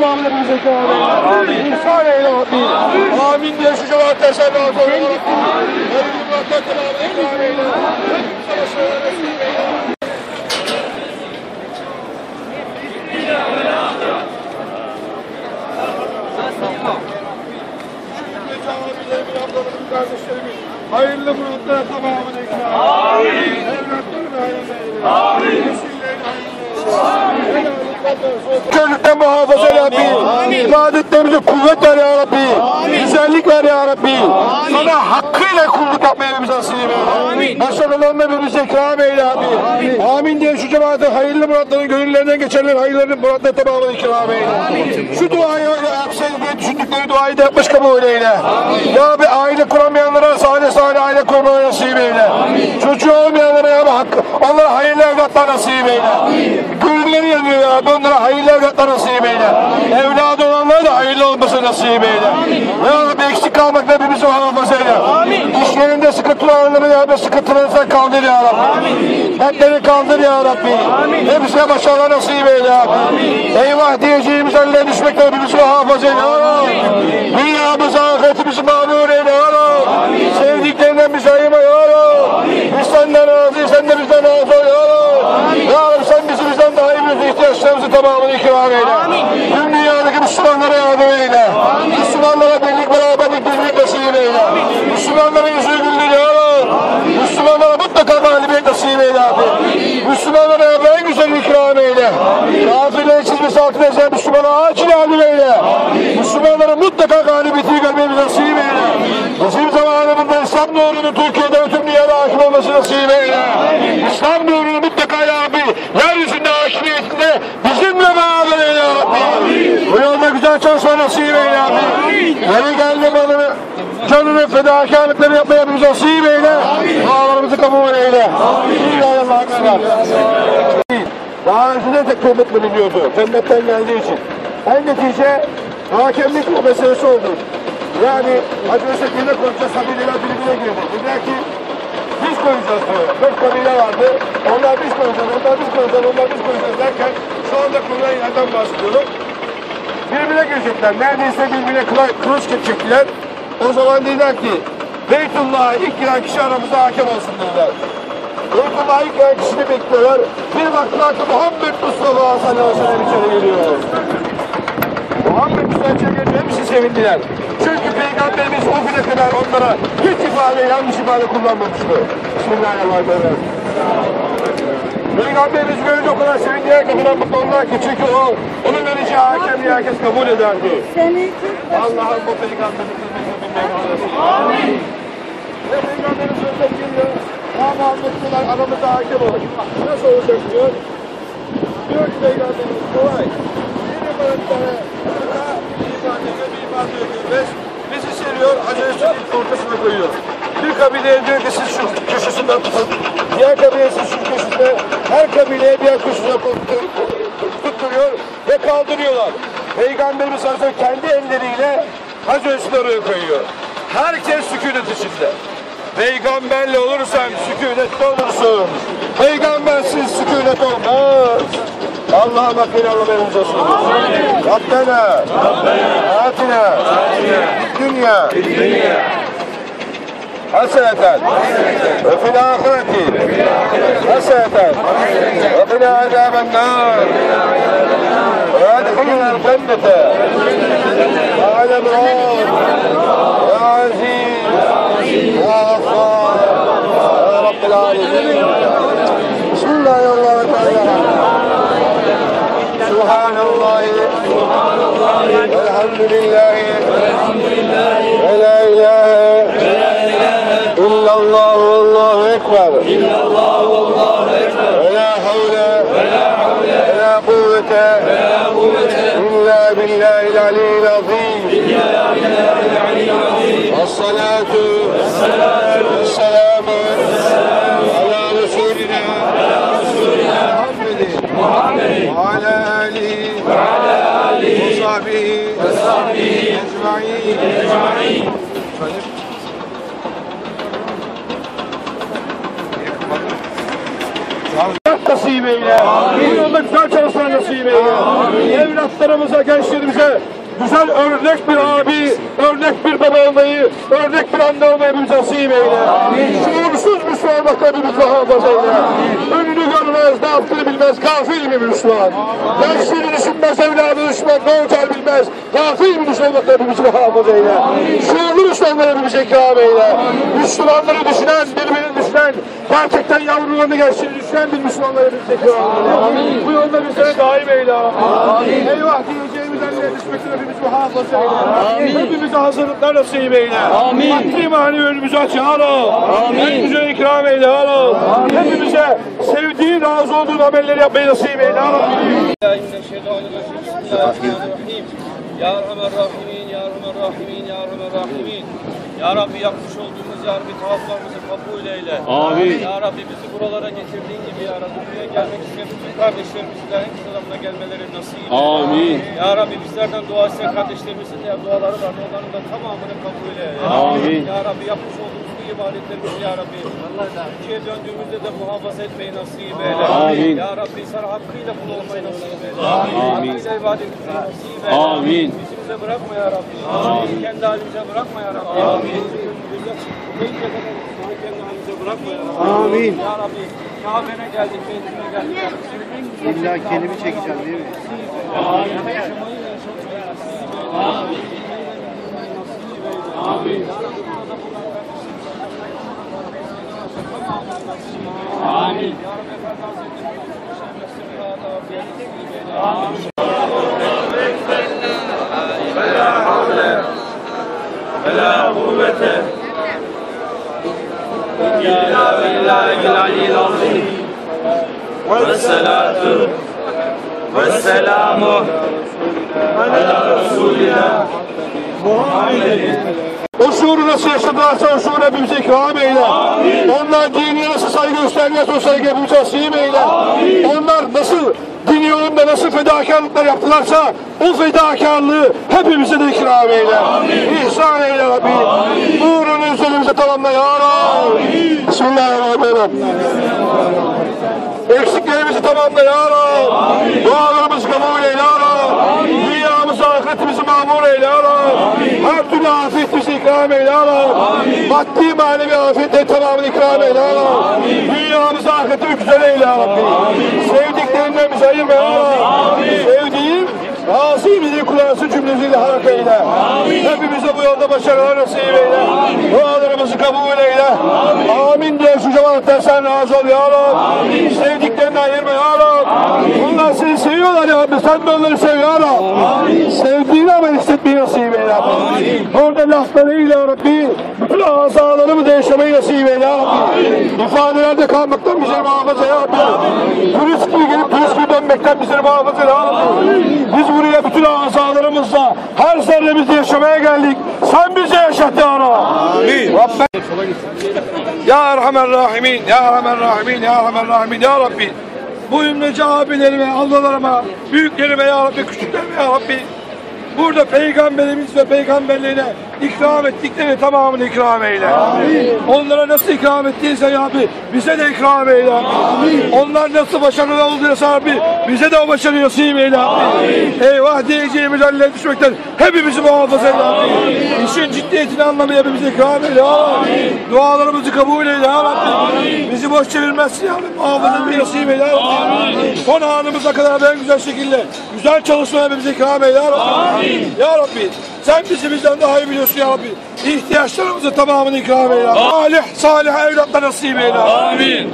tamamını bize ikram eyle. İhsan eyle Rabbi. Amin diye şu cemaatler sen razı ol ya Rabbi. Hayırlı muratlar tamamını ikram eyle. Hepimize başarılar nasip eyle. kardeşlerimiz hayırlı muratlara tamamını ikram. Amin. Evlatlarını hayırlı eyle. Amin. Nesillerini hayırlı eyle. Körlükten muhafaza ya Rabbi. İbadetlerimize kuvvet ver ya Rabbi. Güzellik ver ya Rabbi. Sana hakkıyla kulluk yapmaya nasip eyle. Başarılarına birbirimize ikram eyle abi. Amin diye şu cemaatin hayırlı muratların gönüllerinden geçenler hayırlarını muratları tamamını ikram eyle. Şu duayı yapsaydı diye düşündükleri duayı da yapmış kabul eyle. Ya Rabbi aile kuramayanlara sade sade aile kurmayı nasip eyle. Çocuğu olmayanlara ya hakkı, onlara hayırlı evlatlar nasip eyle. Gönülleri yanıyor ya Rabbi onlara hayırlı evlatlar nasip eyle. Evladı olanlara da hayırlı olması nasip eyle. Ya Rabbi eksik kalmakla hepimizi muhafaza eyle. İşlerinde sıkıntılarını ya Rabbi sıkıntılarını sen kaldır ya Rabbi. Dertleri kaldır ya Rabbi. Hepsine başarılar nasip eyle ya Rabbi. Eyvah diyeceğimiz haline düşmekle hepimizi muhafaza eyle ya Rabbi. Dünyamızı ahiretimizi mağdur eyle ya Rabbi. Sevdiklerinden bizi ayırma ya Rabbi. Biz senden razıyız sen de bizden razı ol ya Rabbi. Ya Rabbi sen bizi bizden daha iyi biliyorsun ihtiyaçlarımızı tamamını ikram eyle. Tüm dünyadaki Müslümanlara yardım eyle. Müslümanlara birlik eyle. Müslümanlara yüzü güldür ya Rabbi. Müslümanlara mutlaka galibiyet nasip eyle abi. Müslümanlara en güzel ikram eyle. Kafirlerin çizmesi altına ezen Müslümana acil yardım eyle. Müslümanlara mutlaka galibiyeti görmemiz nasip eyle. Bizim zamanımızda İslam nurunun Türkiye'de ve tüm dünyada hakim olması nasip eyle. İslam nurunu mutlaka ya Rabbi yeryüzünde hakimiyetinde bizimle beraber eyle ya Rabbi. Bu yolda güzel çalışma nasip eyle ya Rabbi. Yeni geldi malını canını fedakarlıkları yapmaya bizi nasip eyle. Dualarımızı kabul eyle. Bismillahirrahmanirrahim. Daha önceden de kıymetli biliyordu. Cennetten geldiği için. En netice hakemlik meselesi oldu. Yani Hacı Özek yerine konuşacağız, kabileler birbirine girdi. Dediler ki biz koyacağız diyor. Dört kabile vardı. Onlar biz koyacağız, onlar biz koyacağız, onlar biz koyacağız derken şu anda konuya yerden bahsediyorum. Birbirine girecekler. Neredeyse birbirine kılıç geçecekler. O zaman dediler ki Beytullah'a ilk giren kişi aramızda hakem olsun dediler. Beytullah'a ilk giren kişini bekliyorlar. Bir baktılar ki Muhammed Mustafa sallallahu aleyhi ve sellem içeri geliyor. Muhammed Mustafa içeri gelince hepsi sevindiler. Çünkü Peygamberimiz o güne kadar onlara hiç ifade, yanlış ifade kullanmamıştı. Bismillahirrahmanirrahim. Peygamberimiz görünce o kadar sevindiler ki kadar mutlu oldular ki çünkü o onun vereceği hakemliği herkes kabul ederdi. Seni Allah'ım bu peygamberimizin Amin. Ve peygamberimiz sözde geliyor. Ya Muhammed diyorlar aramızda hakem ol. Nasıl olacak diyor. Diyor ki peygamberimiz kolay. Yine bana bir iman bir iman ediyor. Beş, bizi seriyor, Hazreti Süleyman'ın ortasına koyuyor. Bir kabileye diyor ki siz şu köşesinden tutun. Diğer kabileye siz şu köşesine, her kabileye diğer köşesine tutturuyor ve kaldırıyorlar. Peygamberimiz Hazreti kendi elleriyle Hazreti oraya koyuyor. Herkes sükunet içinde. Peygamberle olursan sükunetli olursun. Peygambersiz sükunet olmaz. Allah'a bakın Allah'a olsun. Rabbena, atina, dünya, haseneten, fil ahireti, haseneten, ve qina azaben nar. وادخلنا الجنة. مع الأبرار يا عزيز. يا غفار. يا رب العالمين. بسم الله الرحمن الرحيم سبحان الله. والحمد لله. ولا إله. إلا İllallahu Allahu Ekber. İllallahu Allahu Ekber. Ve la havle. Ve la havle. Ve la kuvvete. Ve la kuvvete. İlla billahil aliyyil azim. İlla billahil aliyyil azim. Vessalatu vessalatu vesselamu ala Resulina ala Resulina Muhammedin. Muhammedin. Ve ala alihi. Ve ala alihi. Ve sahbihi. Ve sahbihi. Ecma'in ecma'in nasip eyle. Bu yolda güzel çalışmalar nasip eyle. Evlatlarımıza, gençlerimize güzel örnek bir abi, örnek bir baba olmayı, örnek bir anne olmayı bize nasip eyle. Şuursuz Müslümanlıkla bizi muhafaza eyle. Önünü görmez, ne yaptığını bilmez, gafil bir Müslüman. Gençliğini düşünmez, evladı düşünmez, ne olacağını bilmez. Gafil bir Müslümanlıkla bizi muhafaza eyle. Şuurlu Müslümanları bize ikram eyle. Müslümanları düşünen, birbirini düşünen, gerçekten yavrularını gençliğini düşünen bir Müslümanları bize ikram eyle. Bu yolda bizlere daim eyle. Eyvah diyeceğimiz ellere düşmekten hepimizi muhafaza eyle. Hepimize hazırlıklar nasip eyle. Amin. Maddi manevi önümüzü aç ya Rab. Hepimize ikram eyle ya. Hepimize sevdiği, razı olduğun amelleri yapmayı nasip eyle. Bismillahirrahmanirrahim. Ya Erhamer Rahimin, Ya Erhamer Rahimin, Ya Erhamer Rahimin. Ya Rabbi yapmış olduğumuz Ya Rabbi tavaflarımızı kabul eyle. Amin. Ya Rabbi bizi buralara getirdiğin gibi Ya Rabbi buraya gelmek isteyen bütün kardeşlerimizin de en kısa zamanda gelmeleri nasip eyle. Amin. Ya Rabbi bizlerden dua isteyen kardeşlerimizin de duaları var. Onların da tamamını kabul eyle. Amin. Ya Rabbi yapmış olduğumuz bu ibadetlerimizi Ya Rabbi Türkiye'ye döndüğümüzde de muhafaza etmeyi nasip eyle. Amin. Ya Rabbi sana hakkıyla kul olmayı nasip eyle. Amin. Hakkıyla ibadet etmeyi nasip eyle. Amin. Bizi bize bırakma ya Rabbi. Amin. Kendi halimize bırakma ya Rabbi. Amin. Kendi halimize bırakma ya Rabbi. Amin. Ya Rabbi. Kabe'ne geldik, Beytine geldik. İlla kendimi çekeceğim değil mi? والصلاة والسلام على رسولنا O şuuru nasıl yaşadılarsa o şuuru hepimize ikram eyle. Onlar diniye nasıl saygı gösterdilerse o saygı hepimize nasip eyle. Onlar nasıl din yolunda nasıl fedakarlıklar yaptılarsa o fedakarlığı hepimize de ikram eyle. İhsan eyle Rabbi. Nurunu üzerimize tamamla ya Rabbi. Bismillahirrahmanirrahim. Eksiklerimizi tamamla ya Rabbi. Dualarımızı kabul eyle ya Rabbi. Ahiretimizi mamur eyle ya Rabbi. Her türlü afiyet bize ikram eyle ya Rabbi. Maddi manevi afiyetleri tamamını ikram eyle ya Rabbi. Dünyamızı, ahiretimi güzel eyle ya Rabbi. Sevdiklerinden bizi ayırma ya Rabbi. Sevdiğim Razıyım dediği kulansın cümlesiyle hareket eyle. Hepimize bu yolda başarılar nasip eyle. Dualarımızı kabul eyle. Amin diye şu cemaatten sen razı ol ya Rabbi. Sevdiklerinden ayırma ya Rabbi. Bunlar seni seviyorlar ya Rabbi. Sen de onları sev ya Rabbi. Sevdiğini amel hissetmeyi nasip eyle Rabbi. Orada laflarıyla ya Rabbi. Bütün azalarımızı yaşamayı nasip eyle ya Rabbi. İfadelerde kalmaktan bizi muhafaza ya Rabbi. Turist gibi gelip turist gibi dönmekten bizi muhafaza ya Rabbi. Biz buraya bütün azalarımızla her zerremizle yaşamaya geldik. Sen bize yaşat ya Rabbi. Amin. Ya Erhamer Rahimin, Ya Erhamer Rahimin, Ya Erhamer Rahimin, Ya Rabbi. Bu ümleci abilerime, ablalarıma, büyüklerime Ya Rabbi, küçüklerime Ya Rabbi. Burada peygamberimiz ve peygamberlerine ikram ettikleri tamamını ikram eyle. Onlara nasıl ikram ettiyse ya Rabbi bize de ikram eyle. Onlar nasıl başarılı olduysa Rabbi bize de o başarıyı nasip eyle. Eyvah diyeceğimiz haller düşmekten hepimizi muhafaza eyle. İşin ciddiyetini anlamayı hepimize ikram eyle. Rabbi. Dualarımızı kabul eyle ya Rabbi. Bizi boş çevirmezsin ya Rabbi. Muhafaza etmeyi nasip eyle Rabbi. Son anımıza kadar en güzel şekilde güzel çalışmaya hepimize ikram eyle Rabbi. Ya Rabbi sen bizi bizden daha iyi biliyorsun ya Rabbi. İhtiyaçlarımızı tamamını ikram eyle. Salih, salih evlatlar nasip eyle. Amin.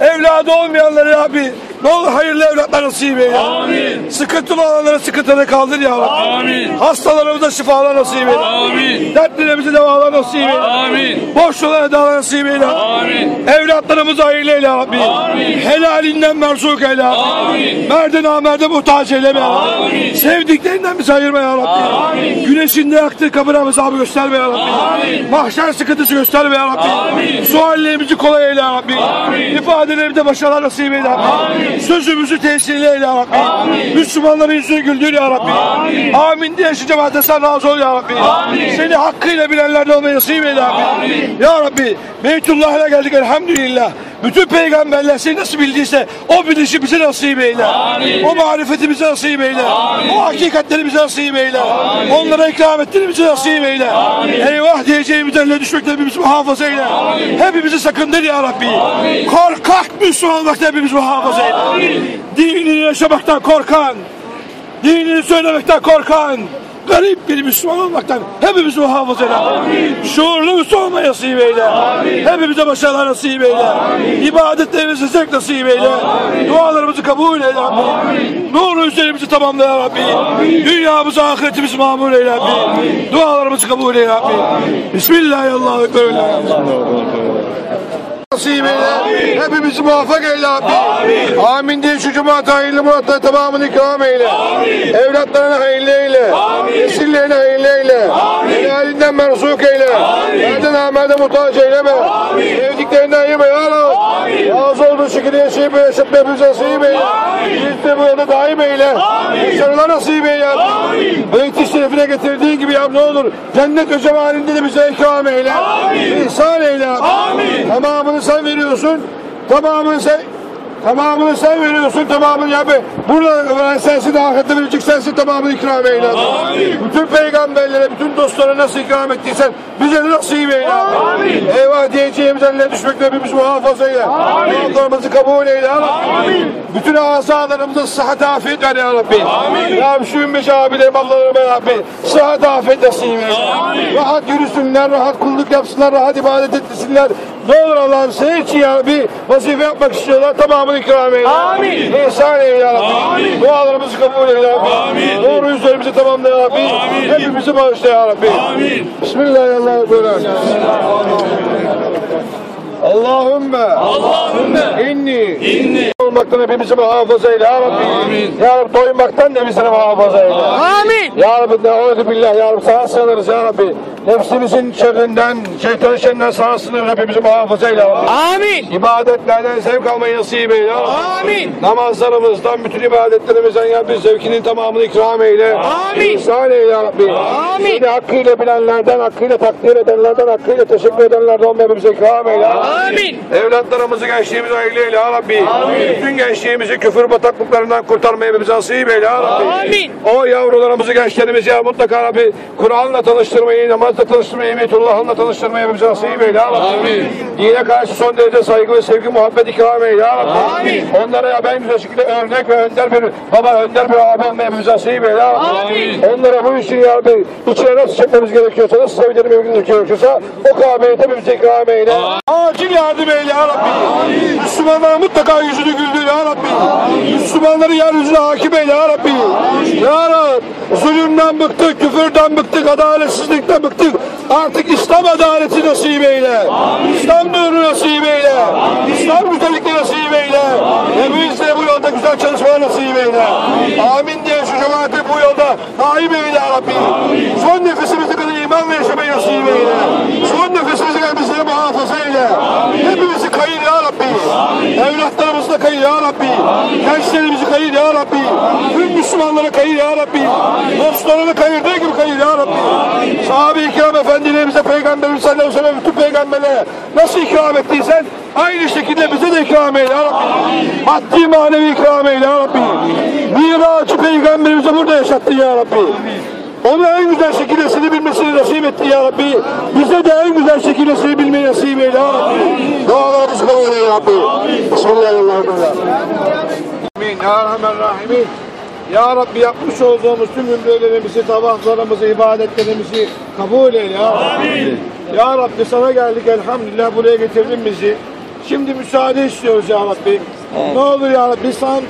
Evladı olmayanları ya Rabbi. Ne olur hayırlı evlatlar nasip eyle. Amin. Sıkıntılı olanlara sıkıntıları kaldır ya Rabbi. Amin. Hastalarımıza şifalar nasip eyle. Amin. Dertlerimize devalar nasip eyle. Amin. Boş olan edalar nasip eyle. Amin. Evlatlarımızı hayırlı eyle ya Rabbi. Amin. Helalinden merzuk eyle. Amin. Merde namerde muhtaç eyleme ya Rabbi. Amin. Sevdiklerinden bizi ayırma ya Rabbi. Amin. Güneşinde yaktığı kabına hesabı gösterme ya Rabbi. Amin. Mahşer sıkıntısı gösterme ya Rabbi. Amin. Suallerimizi kolay eyle ya Rabbi. Amin. İfadelerimizde başarılar nasip eyle ya Rabbi. Amin. Sözümüzü tesirle eyle ya Rabbi. Amin. Müslümanların yüzünü güldür ya Rabbi. Amin. Amin diye şu cemaate sen razı ol ya Rabbi. Amin. Seni hakkıyla bilenlerden olmayı nasip eyle ya Rabbi. Amin. Ya Rabbi Beytullah'a geldik elhamdülillah. Bütün peygamberler seni nasıl bildiyse o bilişi bize nasip eyle. O marifeti bize nasip eyle. O hakikatleri bize nasip eyle. Onlara ikram ettiğini bize nasip eyle. Eyvah diyeceğimiz elle düşmekten hepimizi muhafaza eyle. Hepimizi sakındır ya Rabbi. Korkak Müslüman olmaktan hepimizi muhafaza eyle. Dinini yaşamaktan korkan, dinini söylemekten korkan, garip bir Müslüman olmaktan hepimizi muhafaza eyle. Şuurlu Müslüman olmayı nasip eyle. Hepimize başarılar nasip eyle. İbadetlerimizi zevk nasip eyle. Dualarımızı kabul eyle Rabbi. Nuru üzerimizi tamamla ya Rabbi. Dünyamızı ahiretimizi mamur eyle Rabbi. Dualarımızı kabul eyle Rabbi. Bismillahirrahmanirrahim. Nasip eyle. Hepimizi muvaffak eyle Rabbi. Amin. diye şu cemaat hayırlı muratla tamamını ikram eyle. Evlatlarına hayırlı eyle. Nesillerine hayırlı eyle. Helalinden merzuk eyle. Nereden Ahmet'e muhtaç eyleme. Sevdiklerinden ayırma ya Rabbi. Razı olduğu şekilde yaşayıp yaşatma hepimize nasip eyle. Biz de bu yolda daim eyle. Başarılar nasip eyle. Beyti şerefine getirdiğin gibi ya ne olur. Cennet ve cemalinde de bize ikram eyle. İhsan eyle. Tamamını sen veriyorsun. Tamamını sen Tamamını sen veriyorsun, tamamını ya be. Burada veren sensin, ahirette verecek sensin, tamamını ikram eyle. Bütün peygamberlere, bütün dostlara nasıl ikram ettiysen bize de nasip eyle. Eyvah diyeceğimiz eline düşmekle hepimiz muhafaza eyle. Dualarımızı kabul eyle. Rabbi. Bütün azalarımıza sıhhat afiyet ver ya Rabbi. Ya Rabbi şu ümmeş abilerim, ablalarım ya Rabbi. Sıhhat afiyet nasip eyle. Rahat yürüsünler, rahat kulluk yapsınlar, rahat ibadet etsinler. Ne olur Allah'ım senin için ya Rabbi vazife yapmak istiyorlar. Tamamını ikram eyle. Amin. İhsan eyle ya Rabbi. Amin. Dualarımızı kabul eyle ya Rabbi. Amin. Doğru yüzlerimizi tamamla ya Rabbi. Amin. Hepimizi bağışla ya Rabbi. Amin. Bismillahirrahmanirrahim. Allahümme Allahümme inni inni olmaktan hepimizi muhafaza eyle ya Rabbi. Amin. Ya Rabbi doymaktan da bizi muhafaza eyle. Amin. Ya Rabbi ne'udhu billah ya Rabbi sana sığınırız ya Rabbi. Nefsimizin şerrinden, şeytan şerrinden sana sığınırız hepimizi muhafaza eyle Rabbi. Amin. İbadetlerden zevk almayı nasip eyle. ya Rabbi. Amin. Namazlarımızdan, bütün ibadetlerimizden ya Rabbi zevkinin tamamını ikram eyle. Amin. İhsan eyle ya Rabbi. Amin. Seni hakkıyla bilenlerden, hakkıyla takdir edenlerden, hakkıyla teşekkür edenlerden olmayı hepimize ikram eyle. Amin. Evlatlarımızı, gençliğimizi hayırlı eyle ya Rabbi. Bütün gençliğimizi küfür bataklıklarından kurtarmayı hepimize nasip eyle ya Rabbi. Amin. O yavrularımızı, gençlerimizi ya mutlaka Rabbi Kur'an'la tanıştırmayı, namazla tanıştırmayı, Emetullah'la tanıştırmayı hepimize nasip eyle ya Rabbi. Amin. Dine karşı son derece saygı ve sevgi, muhabbet ikram eyle ya Rabbi. Amin. Onlara ya ben güzel şekilde örnek ve önder bir baba, önder bir abi olmayı hepimize nasip eyle ya Rabbi. Amin. Onlara bu işin ya Rabbi içine nasıl çekmemiz gerekiyorsa, nasıl sevdirmemiz gerekiyorsa o kabiliyeti hepimize ikram eyle. Acil yardım eyle ya Rabbi. Müslümanlara mutlaka yüzünü güldür ya Rabbi. Müslümanları yeryüzüne hakim eyle ya Rabbi. Ya Rabbi zulümden bıktık, küfürden bıktık, adaletsizlikten bıktık. Artık İslam adaleti nasip eyle. İslam nuru nasip eyle. İslam güzellikleri nasip eyle. Hepimiz bu yolda güzel çalışmalar nasip eyle. Amin diye şu cemaati bu yolda daim eyle ya Rabbi. Son nefesimizi kadar imanla yaşamayı nasip eyle. Son muhafaza eyle. Hepimizi kayır ya Rabbi. Evlatlarımızı da kayır ya Rabbi. Gençlerimizi kayır ya Rabbi. Tüm Müslümanlara kayır ya Rabbi. Dostlarını kayırdığı gibi kayır ya Rabbi. Sahabe-i kiram efendilerimize, peygamberimiz sallallahu aleyhi ve sellem bütün peygamberlere nasıl ikram ettiysen aynı şekilde bize de ikram eyle ya Rabbi. Maddi manevi ikram eyle ya Rabbi. Miracı peygamberimize burada yaşattın ya Rabbi. Onu en güzel şekilde seni bilmesini nasip etti ya Rabbi. Bize de en güzel şekilde seni bilmeyi nasip eyle. Dualarımızı kabul eyle ya Rabbi. Bismillahirrahmanirrahim. Amin. Ya Rahman Rahimin. Ya Rabbi yapmış olduğumuz tüm ümrelerimizi, tavaflarımızı, ibadetlerimizi kabul eyle ya Rabbi. Ya Rabbi sana geldik elhamdülillah buraya getirdin bizi. Şimdi müsaade istiyoruz ya Rabbi. Ne olur ya Rabbi sen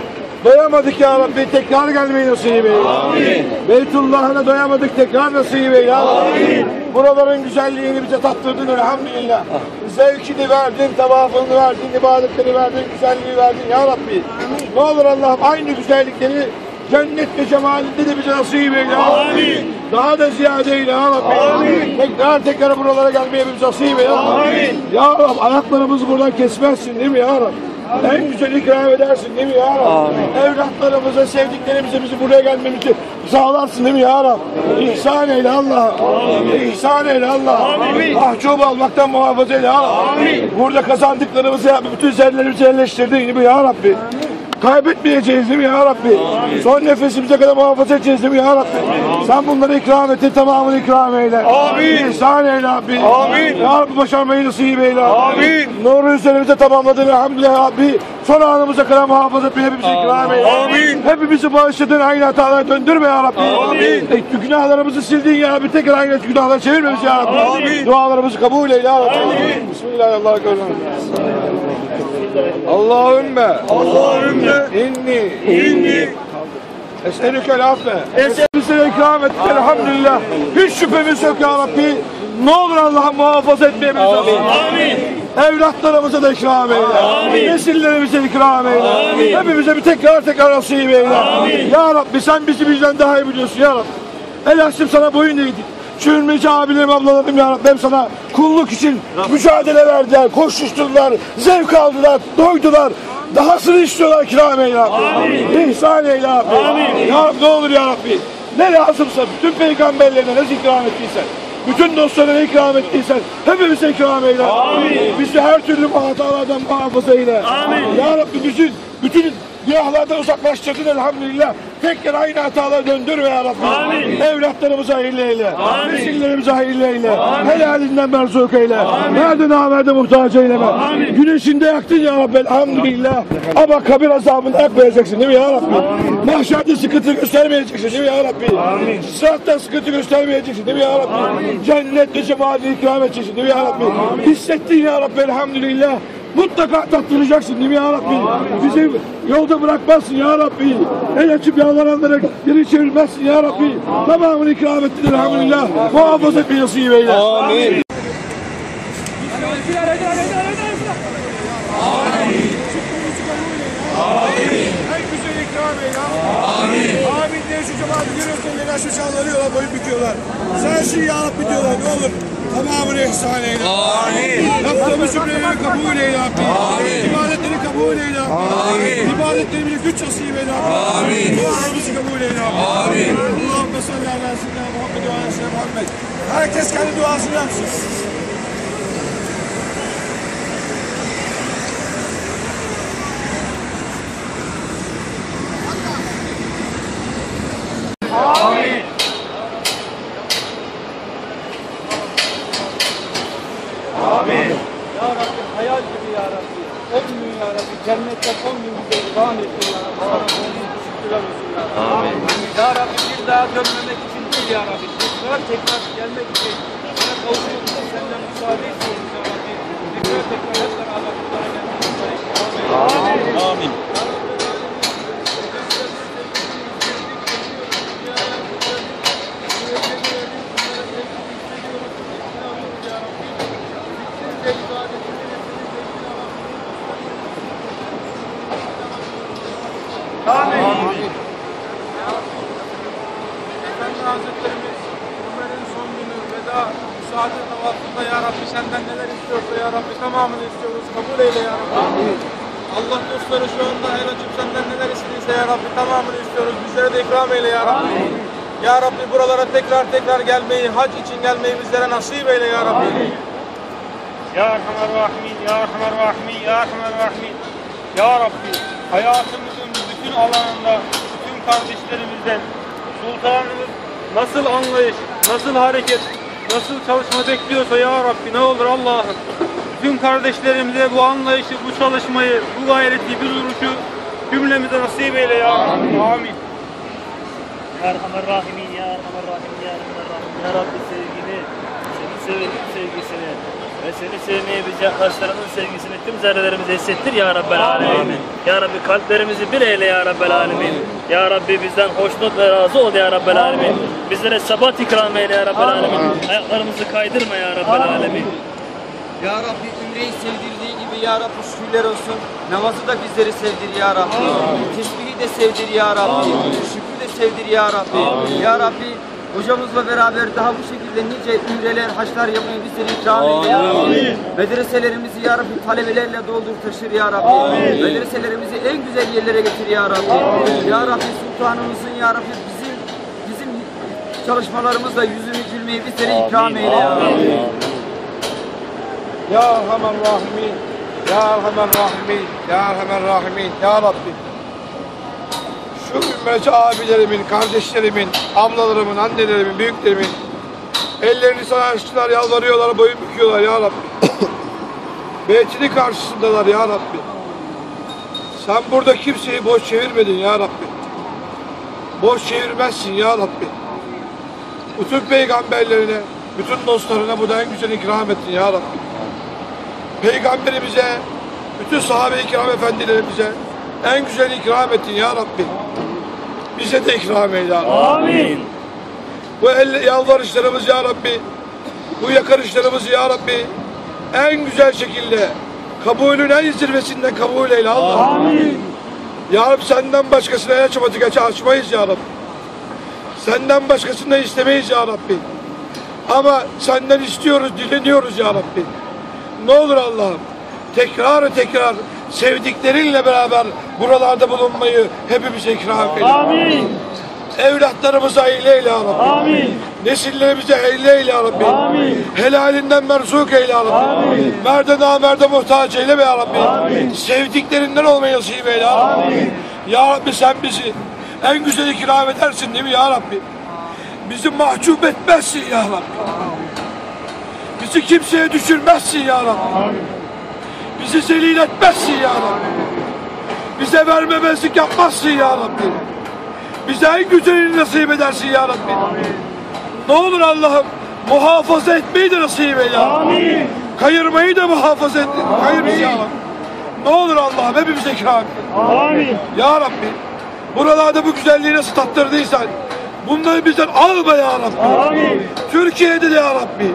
doyamadık ya Rabbi tekrar gelmeyi nasip eyle. Amin. Beytullah'ına doyamadık tekrar nasip eyle ya Rabbi. Buraların güzelliğini bize tattırdın elhamdülillah. Zevkini verdin, tavafını verdin, ibadetleri verdin, güzelliği verdin ya Rabbi. Ne olur Allah'ım aynı güzellikleri cennet ve cemalinde de bize nasip eyle. Amin. Daha da ziyade eyle ya Rabbi. Amin. Tekrar tekrar buralara gelmeye bize nasip eyle. Amin. Ya Rabbi ayaklarımızı buradan kesmezsin değil mi ya Rabbi? En güzel ikram edersin değil mi ya Rabbi? Evlatlarımıza, sevdiklerimize bizi buraya gelmemizi sağlarsın değil mi ya Rabbi? İhsan eyle Allah. İhsan eyle Allah. Mahcup olmaktan muhafaza eyle ya Rabbi. Burada kazandıklarımızı bütün zerrelerimizi yerleştirdin değil mi ya Rabbi? Kaybetmeyeceğiz değil mi ya Rabbi? Son nefesimize kadar muhafaza edeceğiz değil mi ya Rabbi? Sen bunları ikram et, tamamını ikram eyle. Amin. İhsan eyle Rabbi. Amin. Ya Rabbi başarmayı nasip eyle. Amin. Nuru üzerimize tamamladın elhamdülillah Rabbi. Son anımıza kadar muhafaza etmeyi hepimize ikram eyle. Amin. Hepimizi bağışladın aynı hatalara döndürme ya Rabbi. Amin. E, günahlarımızı sildin ya Rabbi. Tekrar aynı günahlara çevirme bizi ya Rabbi. Amin. Dualarımızı kabul eyle ya Rabbi. Amin. Bismillahirrahmanirrahim. Allahümme Allahümme inni. İnni. Eselükel affe Eselükel ikram et elhamdülillah. Hiç şüphemiz yok ya Rabbi. Ne olur Allah'ım muhafaza etmeye bizi Amin. Evlatlarımıza da ikram eyle. Amin. Nesillerimize ikram eyle. Amin. Hepimize bir tekrar tekrar nasip eyle. Amin. Ya Rabbi sen bizi bizden daha iyi biliyorsun ya Rabbi. El açtım sana boyun eğdik. Çürümeci abilerim, ablalarım ya Rabbi sana kulluk için mücadele verdiler, koşuşturdular, zevk aldılar, doydular. Dahasını istiyorlar kiram eyle Rabbi. İhsan eyle Rabbi. Ya Rabbi ne olur ya Rabbi. Ne lazımsa bütün peygamberlerine nasıl ikram ettiysen, bütün dostlarına ikram ettiysen hepimize ikram eyle. Bizi her türlü hatalardan muhafaza eyle. Ya Rabbi bütün, bütün Günahlardan uzaklaştırdın elhamdülillah. Tekrar aynı hatalara döndürme ya Rabbi. Amin. Evlatlarımıza hayırlı eyle. Amin. Nesillerimize hayırlı eyle. Amin. Helalinden merzuk eyle. Amin. Nerede namerde muhtaç eyleme. Amin. Güneşinde yaktın ya Rabbi elhamdülillah. Ama kabir azabını yakmayacaksın değil mi ya Rabbi? Amin. Mahşerde sıkıntı göstermeyeceksin değil mi ya Rabbi? Amin. Sıratta sıkıntı göstermeyeceksin değil mi ya Rabbi? Amin. Cennette cemaatini ikram edeceksin değil mi ya Rabbi? Amin. Hissettin ya Rabbi elhamdülillah. Mutlaka tattıracaksın değil mi ya Rabbi? Bizi yolda bırakmazsın ya Rabbi. El açıp yalvaranlara geri çevirmezsin ya Rabbi. Tamamını ikram ettin elhamdülillah. Muhafaza et bir nasip eyle. Amin. Amin. Amin diye şu cemaati görüyorsun. Neler şu çalarıyorlar, boyun büküyorlar. Sensin ya Rabbi diyorlar ne olur. Tamamını ihsan eyle. Amin. Yaptığımız cümleleri kabul eyle Rabbi. Amin. İbadetleri kabul eyle Rabbi. Amin. İbadetlerimize güç nasip eyle Rabbi. Amin. Dualarımızı kabul eyle Rabbi. Amin. Allahümme salli ala seyyidina Muhammed ve seyyidina Muhammed. Herkes kendi duasını yapsın. Ya Rabbi hayal gibi ya Rabbi. On gün ya Rabbi. Cennetten on gün bize ikram ettin ya Rabbi. Sana sonsuz şükürler olsun ya Rabbi. Amin. Ya Rabbi bir daha dönmemek için değil ya Rabbi. Tekrar tekrar gelmek için. Sana kavuşmak için senden müsaade istiyoruz ya Rabbi. Tekrar tekrar hep beraber bunlara gelmek için. Amin. Amin. Efendi Hazretlerimiz Ömer'in son günü veda müsaade tavafında Ya Rabbi senden neler istiyorsa Ya Rabbi tamamını istiyoruz. Kabul eyle Ya Rabbi. Allah dostları şu anda el açıp senden neler istediyse Ya Rabbi tamamını istiyoruz. Bizlere de ikram eyle Ya Rabbi. Ya Rabbi buralara tekrar tekrar gelmeyi, hac için gelmeyi bizlere nasip eyle Ya Rabbi. Ya Erhamer Rahimin, Ya Erhamer Rahimin, Ya Erhamer Rahimin. Ya Rabbi, hayatımızın bütün alanında, bütün kardeşlerimizden sultanımız nasıl anlayış, nasıl hareket, nasıl çalışma bekliyorsa Ya Rabbi ne olur Allah'ım. Bütün kardeşlerimize bu anlayışı, bu çalışmayı, bu gayreti, bu duruşu cümlemize nasip eyle Ya Rabbi. Amin. Ya Erhamer Rahimin, Ya Erhamer Rahimin, Ya Erhamer Rahimin. Ya Rabbi sevgini, seni sevenin sevgisini ve seni sevmeye bilecek karşılarının sevgisini tüm zerrelerimize hissettir Ya Rabbel Alemin. Ya Rabbi kalplerimizi bir eyle Ya Rabbel Alemin. Ya Rabbi bizden hoşnut ve razı ol Ya Rabbel Alemin. Bizlere sabat ikram eyle Ya Rabbel Alemin. Ayaklarımızı kaydırma Ya Rabbel Alemin. Ya Rabbi ümreyi sevdirdiği gibi Ya Rabbi şükürler olsun. Namazı da bizleri sevdir Ya Rabbi. Tesbihi de sevdir Ya Rabbi. Şükrü de sevdir Ya Rabbi. Ya Rabbi Hocamızla beraber daha bu şekilde nice ümreler, haçlar yapmayı bizlere ikram eyle ya Rabbi. Medreselerimizi ya Rabbi talebelerle doldur taşır ya Rabbi. Medreselerimizi en güzel yerlere getir ya Rabbi. Ya Rabbi sultanımızın ya Rabbi bizim bizim çalışmalarımızla yüzünü gülmeyi bizlere ikram eyle ya Rabbi. Ya Erhamer Rahimin, Ya Erhamer Rahimin, Ya Erhamer Rahimin, Ya Rabbi. Şu ümmeti abilerimin, kardeşlerimin, ablalarımın, annelerimin, büyüklerimin ellerini sana açtılar, yalvarıyorlar, boyun büküyorlar Ya Rabbi. Beytini karşısındalar Ya Rabbi. Sen burada kimseyi boş çevirmedin Ya Rabbi. Boş çevirmezsin Ya Rabbi. Bütün peygamberlerine, bütün dostlarına bu da en güzel ikram ettin Ya Rabbi. Peygamberimize, bütün sahabe-i kiram efendilerimize en güzel ikram ettin ya Rabbi. Bize de ikram eyle. Amin. Bu el, yalvarışlarımız ya Rabbi, bu yakarışlarımızı ya Rabbi en güzel şekilde kabulün en zirvesinden kabul eyle Allah. Amin. Ya Rabbi senden başkasına açmadık aç açmayız ya Rabbi. Senden başkasını istemeyiz ya Rabbi. Ama senden istiyoruz, dileniyoruz ya Rabbi. Ne olur Allah'ım tekrar tekrar sevdiklerinle beraber buralarda bulunmayı hepimize ikram eyle. Amin. Evlatlarımıza eyle eyle ya Rabbi. Amin. Nesillerimize eyle eyle ya Rabbi. Amin. Helalinden merzuk eyle ya Rabbi. Amin. Merde namerde muhtaç eyleme ya Rabbi. Sevdiklerinden olmayı nasip eyle ya Rabbi. Amin. Ya Rabbi sen bizi en güzel ikram edersin değil mi ya Rabbi? Bizi mahcup etmezsin ya Rabbi. Bizi kimseye düşürmezsin ya Rabbi. Bizi zelil etmezsin ya Rabbi. Bize vermemezlik yapmazsın ya Rabbi. Bize en güzelini nasip edersin ya Rabbi. Ne olur Allah'ım muhafaza etmeyi de nasip eyle. Amin. Kayırmayı da muhafaza et. Kayır bizi ya Rabbi. Ne olur Allah'ım hepimize ikram et. Amin. Ya Rabbi buralarda bu güzelliği nasıl tattırdıysan bunları bizden alma ya Rabbi. Amin. Türkiye'de de ya Rabbi.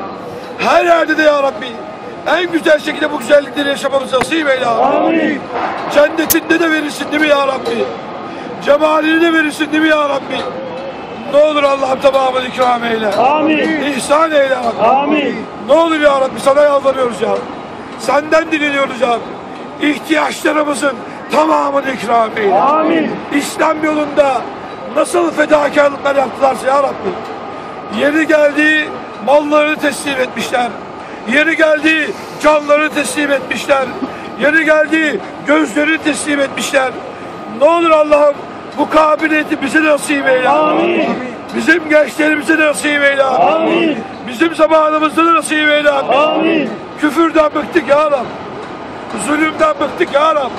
Her yerde de ya Rabbi. En güzel şekilde bu güzellikleri yaşamamızı nasip eyle. Amin. Cennetinde de verirsin değil mi ya Rabbi? Cemalini de verirsin değil mi ya Rabbi? Ne olur Allah'ım tamamını ikram eyle. Amin. İhsan eyle Rabbi. Amin. Ne olur ya Rabbi sana yalvarıyoruz ya. Senden dileniyoruz ya. İhtiyaçlarımızın tamamını ikram eyle. Amin. İslam yolunda nasıl fedakarlıklar yaptılarsa ya Rabbi. Yeri geldi mallarını teslim etmişler. Yeri geldi canlarını teslim etmişler. Yeri geldi gözlerini teslim etmişler. Ne olur Allah'ım bu kabiliyeti bize nasip eyle. Amin. Bizim gençlerimize nasip eyle. Amin. Bizim zamanımızda da nasip eyle. Amin. Küfürden bıktık ya Rab. Zulümden bıktık ya Rab.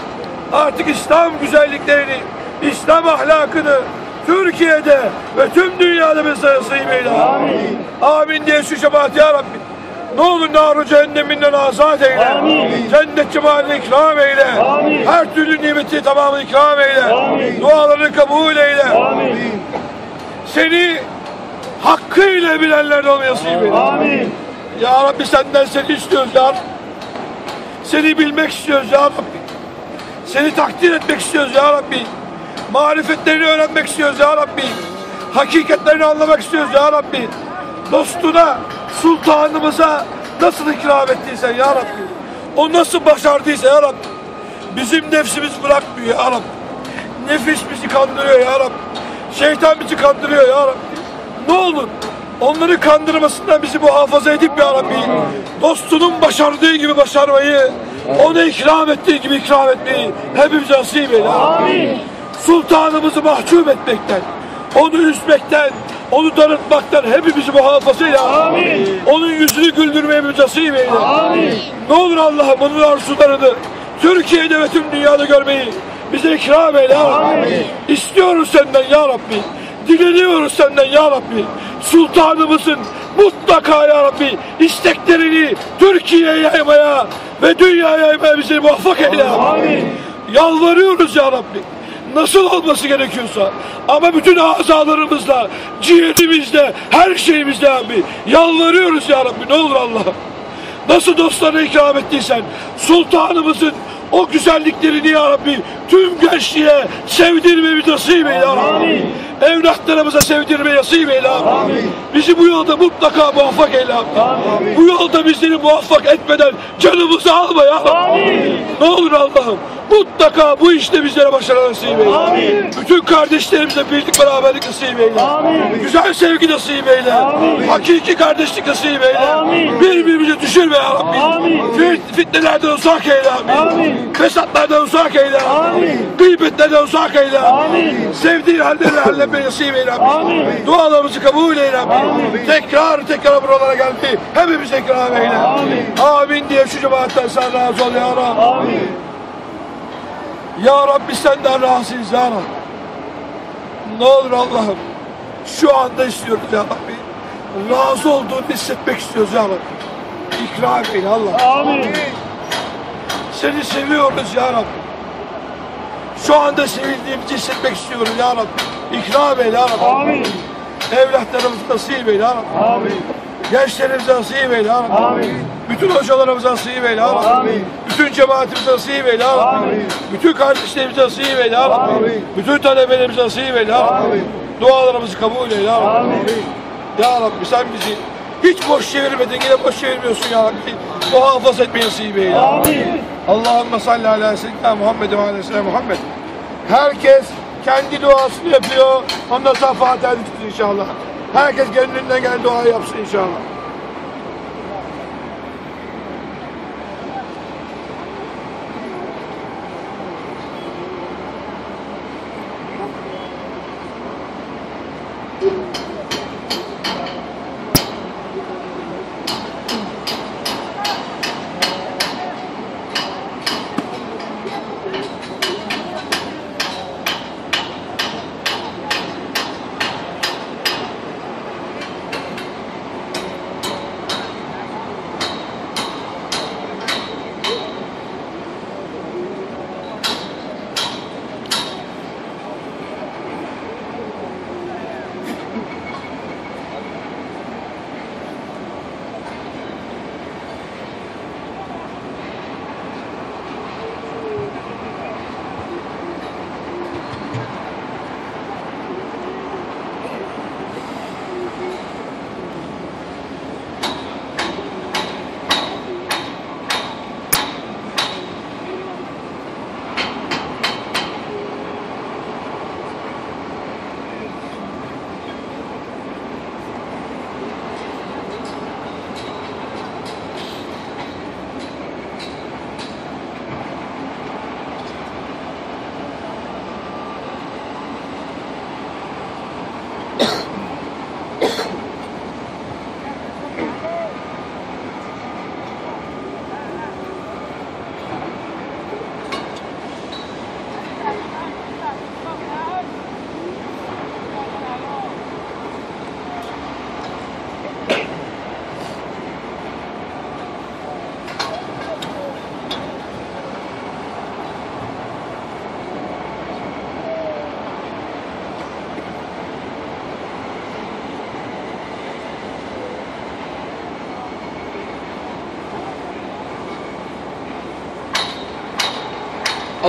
Artık İslam güzelliklerini, İslam ahlakını Türkiye'de ve tüm dünyada bize nasip eyle. Amin. Amin diye şu şefaat ya Rabbi. Ne olur nar cehenneminden azat eyle. Amin. Cennet cemalini ikram eyle. Amin. Her türlü nimeti tamamını ikram eyle. Amin. Dualarını kabul eyle. Amin. Seni hakkıyla bilenlerden olmayı nasip eyle. Amin. Ya Rabbi senden seni istiyoruz ya Rabbi. Seni bilmek istiyoruz ya Rabbi. Seni takdir etmek istiyoruz ya Rabbi. Marifetlerini öğrenmek istiyoruz ya Rabbi. Hakikatlerini anlamak istiyoruz ya Rabbi. Dostuna, sultanımıza nasıl ikram ettiysen ya Rabbi. O nasıl başardıysa ya Rabbi. Bizim nefsimiz bırakmıyor ya Rabbi. Nefis bizi kandırıyor ya Rabbi. Şeytan bizi kandırıyor ya Rabbi. Ne olur onları kandırmasından bizi muhafaza edip ya Rabbi. Dostunun başardığı gibi başarmayı, ona ikram ettiği gibi ikram etmeyi hepimize nasip eyle. Amin. Sultanımızı mahcup etmekten, onu üzmekten, onu darıltmaktan hepimizi muhafaza eyle. Amin. Onun yüzünü güldürmemizi nasip eyle. Amin. Ne olur Allah'ım onun arzularını Türkiye'de ve tüm dünyada görmeyi bize ikram eyle. Amin. İstiyoruz senden ya Rabbi. Dileniyoruz senden ya Rabbi. Sultanımızın mutlaka ya Rabbi isteklerini Türkiye'ye yaymaya ve dünyaya yaymaya bizi muvaffak eyle. Amin. Yalvarıyoruz ya Rabbi. Nasıl olması gerekiyorsa ama bütün azalarımızla, ciğerimizle, her şeyimizle Rabbi. Yalvarıyoruz ya Rabbi ne olur Allah'ım. Nasıl dostlarına ikram ettiysen sultanımızın o güzelliklerini ya Rabbi tüm gençliğe sevdirmeyi nasip eyle ya Rabbi. Evlatlarımıza sevdirmeyi nasip eyle Rabbi. Bizi bu yolda mutlaka muvaffak eyle Rabbi. Bu yolda bizleri muvaffak etmeden canımızı alma ya Rabbi. Ne olur Allah'ım mutlaka bu işte bizlere başarı nasip eyle. Bütün kardeşlerimize birlik beraberlik nasip eyle. Güzel sevgi nasip eyle. Hakiki kardeşlik nasip eyle. Birbirimizi düşürme ya Rabbi. Fit, fitnelerden uzak eyle Rabbi. Fesatlardan uzak eyle Rabbi. Gıybetlerden uzak eyle Rabbi. Sevdiğin hallerle halletmeyi nasip eyle Rabbi. Dualarımızı kabul eyle Rabbi. Tekrar tekrar buralara geldi. Hepimiz tekrar eyle. Amin diye şu cemaatten sen razı ol ya Rabbi. Ya Rabbi senden razıyız ya Rabbi. Ne olur Allah'ım şu anda istiyoruz ya Rabbi. Razı olduğunu hissetmek istiyoruz ya Rabbi. İkram eyle Allah. Amin. Seni seviyoruz ya Rabbi. Şu anda sevildiğimizi hissetmek istiyoruz ya Rabbi. İkram eyle ya Rabbi. Amin. Evlatlarımızı nasip eyle ya Rabbi. Amin. Gençlerimize nasip eyle ya Rabbi. Amin. Bütün hocalarımıza nasip eyle ya Rabbi. Amin. Bütün cemaatimize nasip eyle ya Rabbi. Amin. Bütün kardeşlerimize nasip eyle ya Rabbi. Amin. Bütün talebelerimize nasip eyle ya Rabbi. Amin. Dualarımızı kabul eyle ya Rabbi. Amin. Ya Rabbi sen bizi hiç boş çevirmedin yine boş çevirmiyorsun ya Rabbi. Muhafaza etmeyi nasip eyle. Amin. Allahümme salli ala seyyidina Muhammed ve ala seyyidina Muhammed. Herkes kendi duasını yapıyor. Ondan sonra Fatiha tutsun inşallah. Herkes gönlünden gelen duayı yapsın inşallah.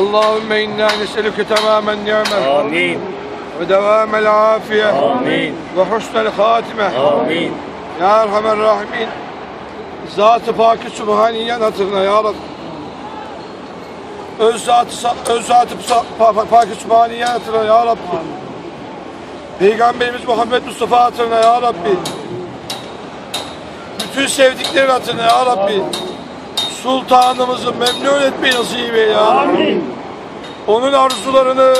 Allahümme inna neselüke tamamen ni'men. Amin. Ve devamel afiye. Amin. Ve husnel hatime. Amin. Ya Erhamer Rahimin. Zat-ı Pakir Subhaniyen hatırına ya Rabbi. Öz Zat-ı öz Zat-ı Pakir Subhaniyen hatırına ya Rabbi. Peygamberimiz Muhammed Mustafa hatırına ya Rabbi. Bütün sevdiklerin hatırına ya Rabbi. Amin. Sultanımızı memnun etmeyi nasip eyle ya Amin. onun arzularını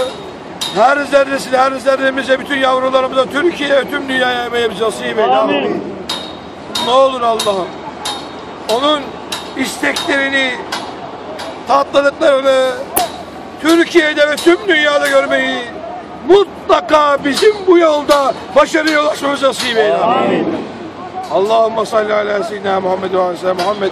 her zerresine, her zerremize, bütün yavrularımıza, Türkiye'ye, tüm dünyaya yemeye nasip eyle. Amin. Ne olur Allah'ım. Onun isteklerini, tatlılıklarını Türkiye'de ve tüm dünyada görmeyi mutlaka bizim bu yolda başarıya ulaşmamız nasip eyle. Amin. Allahümme salli ala seyyidina Muhammed ve ala Muhammed.